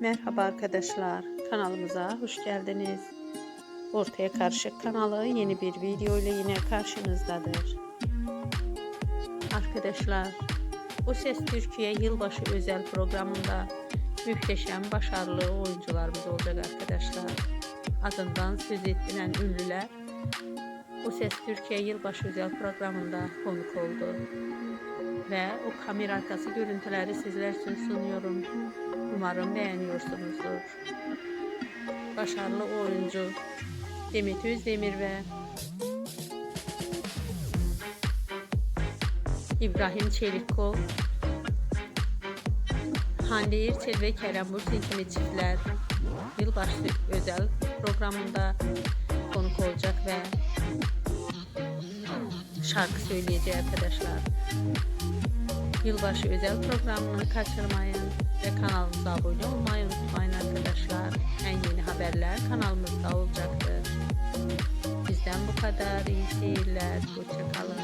Merhaba arkadaşlar, kanalımıza hoş geldiniz. Ortaya Karışık kanalı yeni bir video ile yine karşınızdadır. Arkadaşlar, Bu Ses Türkiye yılbaşı özel programında muhteşem başarılı oyuncularımız olacak arkadaşlar. Adından söz ettiren ünlüler Bu Ses Türkiye yılbaşı özel programında konuk oldu. Ve o kamera arkası görüntüleri sizler için sunuyorum. Umarım beğeniyorsunuzdur. Başarılı oyuncu Demet Özdemir ve İbrahim Çelikkol, Hande Erçel ve Kerem Bursin kimi çiftler yılbaşı özel programında konuk olacak ve şarkı söyleyecek arkadaşlar. Yılbaşı özel programını kaçırmayın ve kanalımıza abone olmayı unutmayın arkadaşlar. En yeni haberler kanalımızda olacaktır. Bizden bu kadar. İyi seyirler. Hoşçakalın.